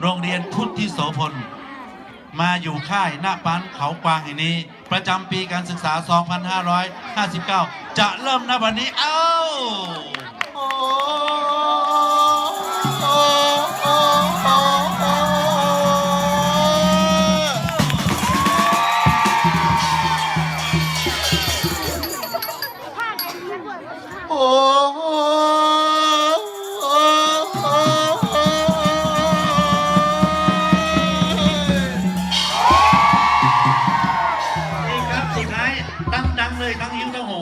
โรงเรียนพุทธิโสพล มาอยู่ค่ายหน้าปันเขากวางแห่งนี้ ประจำปีการศึกษา 2559 จะเริ่มณวันนี้ เอ้าโอ้โอ้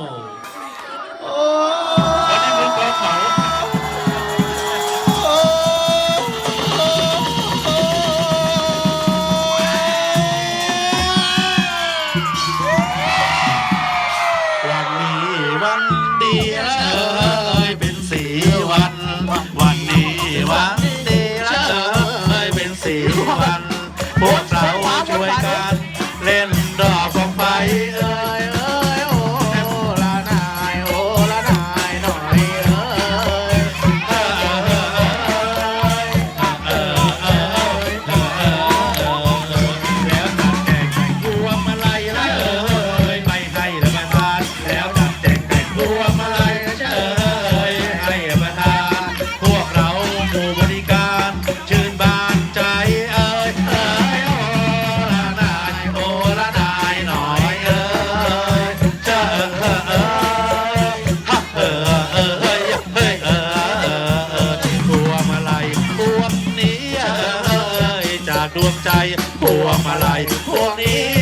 โหโอ้วันนี้มือกองเขาวันนี้วันดีเชยเป็นสีวันวันารชื่นบานใจเอ้ยเอ้ยโอ้ละนายโอ้ละนายหน่อยเอ้ยเจ้าเอ้ยเอ้ยฮะเอ้ยเอ้ยเอ้ยเอ้ยเอ้ยเอ้ยพวงมาลัยพวงนี้เอ้ยจากดวงใจพวงมาลัยพวงนี้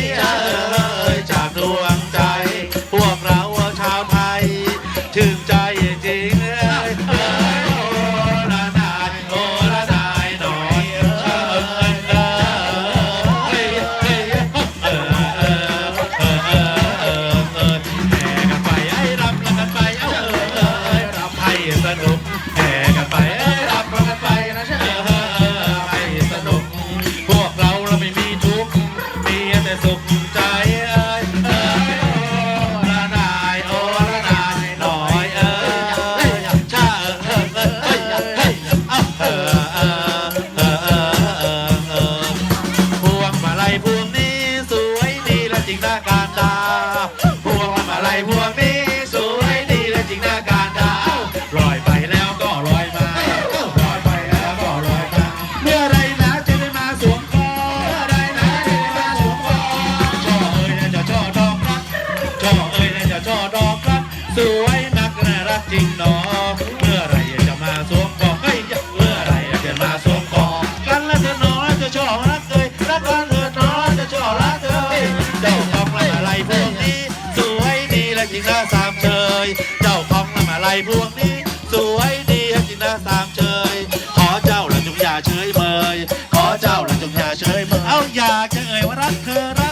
การตาลอยไปแล้วก็ลอยมาลอยไปแล้วก็ลอยมา เมื่อไรนะจะได้มาสวมกอเมื่อไรนะจะได้มาสวมกอช่อเอ้ยนะจะช่อดอกรักช่อเอ้ยนะจะช่อดอกรักสวยนักน่ารักจริงหนอ เมื่อไรจะมาสวมกอเฮ้ยเมื่อไรจะมาสวมกอกันล้วเธอหนอจะช่อรักเอ้ยรักกันเธอหนอจะช่อรักเอ้ยเจ้าของละมาลัยพวงนี้สวยดีและจริงน่า และสามเชยขอเจ้าละจงอย่าเฉยเมยขอเจ้าละจงอย่าเฉยเมยเอาอยากจะเอ่ยว่ารักเธอ